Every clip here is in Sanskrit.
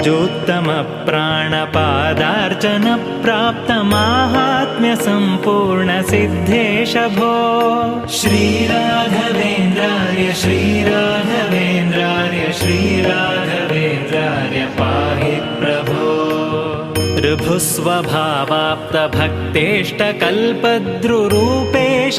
ऋजोत्तमप्राणपादार्चनप्राप्तमाहात्म्यसम्पूर्णसिद्धेश भो श्रीराघवेन्द्राय श्रीराघवेन्द्राय श्रीराघवेन्द्राय पाहि प्रभो। ऋभुस्वभावाप्तभक्तेष्टकल्पद्रुरूपेश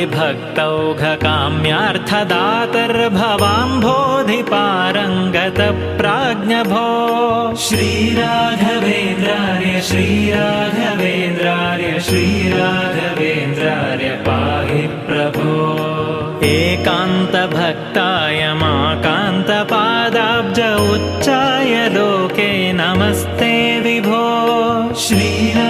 तृप्तातिभक्तौघकाम्यार्थदातर्भवाम्भोधिपारङ्गतप्राज्ञभो श्रीराघवेन्द्राय श्रीराघवेन्द्राय श्रीराघवेन्द्राय पाहि प्रभो। एकान्तभक्ताय माकान्तपादाब्ज उच्चाय लोके नमस्ते विभो। श्रीराघवेन्द्राय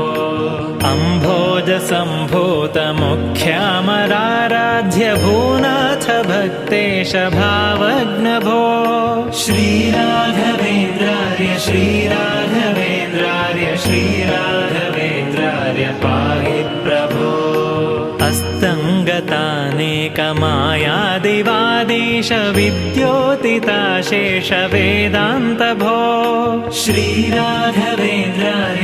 अम्भोजसम्भूतमुख्यामराराध्य भूनाथ भक्तेश भावग्नभो। श्रीराघवेन्द्राय श्रीराघवेन्द्राय श्रीराघवेन्द्राय पाहि प्रभो। अस्तङ्गतानेकमायादिवादीश विद्योतिताशेष वेदान्तभो श्रीराघवेन्द्राय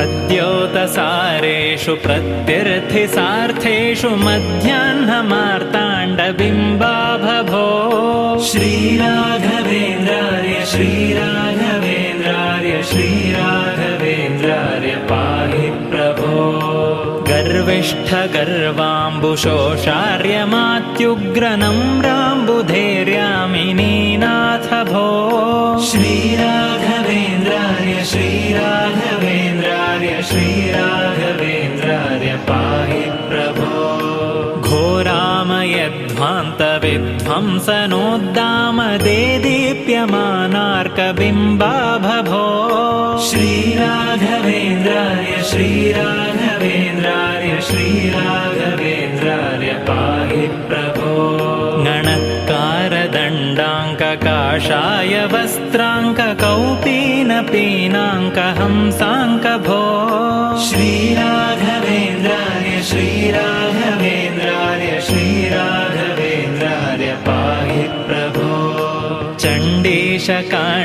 खद्योतसारेषु प्रत्यर्थिसार्थेषु मध्याह्नमार्ताण्डबिम्बाभभो श्रीराघवेन्द्रार्य श्रीराघवेन्द्रार्य गर्विष्ठगर्वाम्बुशोषार्यमात्युग्रनम्राम्बुधैर्यामिनीनाथ भो श्रीराघवेन्द्रार्य श्रीराघवेन्द्रार्य श्रीराघवेन्द्रार्य पाहि प्रभो घोरामयध्वान्तविध्वंसनोद्दामदेदीप्यमानार्कबिम्बाभभो श्रीराघवेन्द्रार्य श्रीराघवेन्द्रार्य श्रीराघवेन्द्रार्य पाहि प्रभो गणत्कारदण्डाङ्ककाषाय वस्त्राङ्ककौपीनपीनाङ्कहंसाङ्कभो श्रीराघवेन्द्रार्य श्रीराघवेन्द्रार्य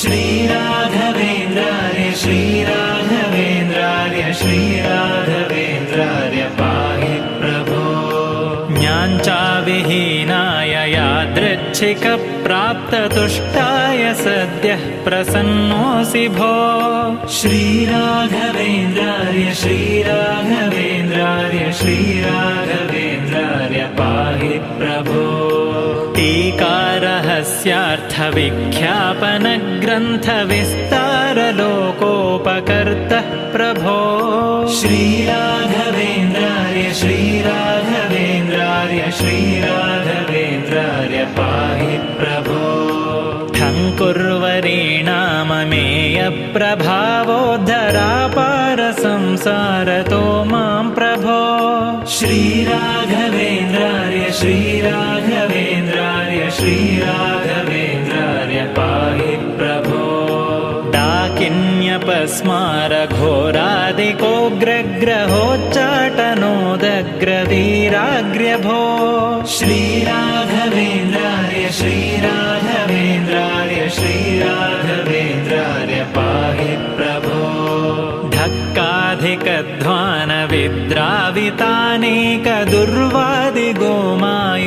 श्रीराघवेन्द्रार्य श्रीराघवेन्द्रार्य श्रीराघवेन्द्रार्य पाहि प्रभो। ज्ञाञ्चाविहीनाय यादृच्छिकप्राप्ततुष्टाय सद्यः प्रसन्नोऽसि भो। श्रीराघवेन्द्रार्य श्रीराघवेन्द्रार्य श्रीराघवेन्द्रार्य पाहि प्रभो टीकारहस्यार्थविख्यापनग्रन्थविस्तारलोकोपकर्तः प्रभो। श्रीराघवेन्द्रार्य श्रीराघवेन्द्रार्य श्रीराघवेन्द्रार्य पाहि प्रभो। ठङ्कुर्वरीणाममेयप्रभावोद्धरापारसंसारतो मां प्रभो। श्रीराघवेन्द्रार्य श्रीराघवेन्द्रार्य डाकिन्यपस्मारघोरादिकोग्रग्रहोच्चाटनोदग्रवीराग्र्यभो श्रीराघवेन्द्रार्य श्रीराघवेन्द्रार्य श्रीराघवेन्द्रार्य पाहि प्रभो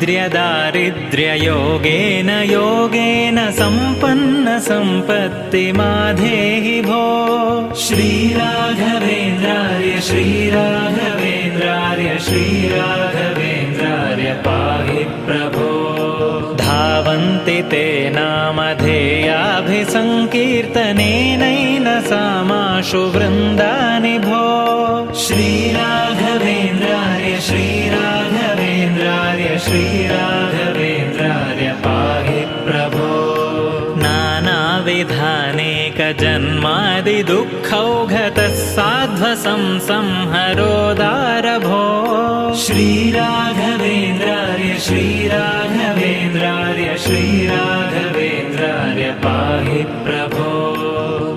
दारिद्र्यदारिद्र्ययोगेन योगेन सम्पन्नसम्पत्तिमाधेहि भो। श्रीराघवेन्द्रार्य श्रीराघवेन्द्रार्य श्रीराघवेन्द्रार्य पाहि प्रभो। धावन्ति ते नामधेयाभिसङ्कीर्तनेनैन सामाशु वृन्दानि भो। श्रीराघवेन्द्रार्य श्रीराघवेन्द्रार्य पाहि प्रभो। नानाविधानेकजन्मादिदुःखौघतः साध्वसं संहरोदारभो श्रीराघवेन्द्रार्य श्रीराघवेन्द्रार्य श्रीराघवेन्द्रार्य पाहि प्रभो।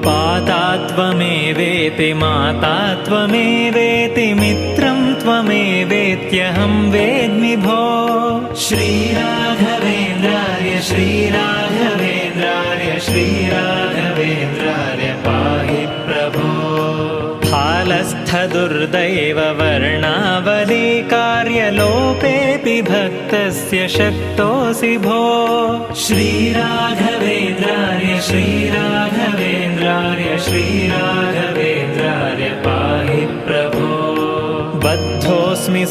पाता त्वमेवेति माता त्वमेवेति मित्रं त्वमेवेत्यहं वेद्मि श्रीराघवेन्द्रार्य श्रीराघवेन्द्रार्य श्रीराघवेन्द्रार्य पाहि प्रभो। फालस्थदुर्दैव वर्णावली कार्यलोपेऽपि भक्तस्य शक्तोऽसि भो। श्रीराघवेन्द्रार्य श्रीराघवेन्द्रार्य श्रीराघवेन्द्रार्य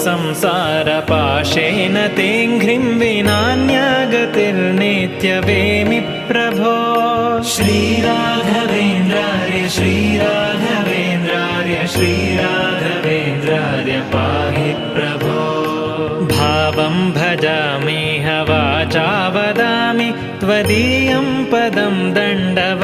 संसारपाशेन तेङ्घ्रिं विनान्यागतिर्नेत्यवेमि प्रभो। श्रीराघवेन्द्रार्य श्रीराघवेन्द्रार्य श्रीराघवेन्द्रार्य पाहि प्रभो। भावं भजामि वाचा वदामि त्वदीयं पदं दण्डव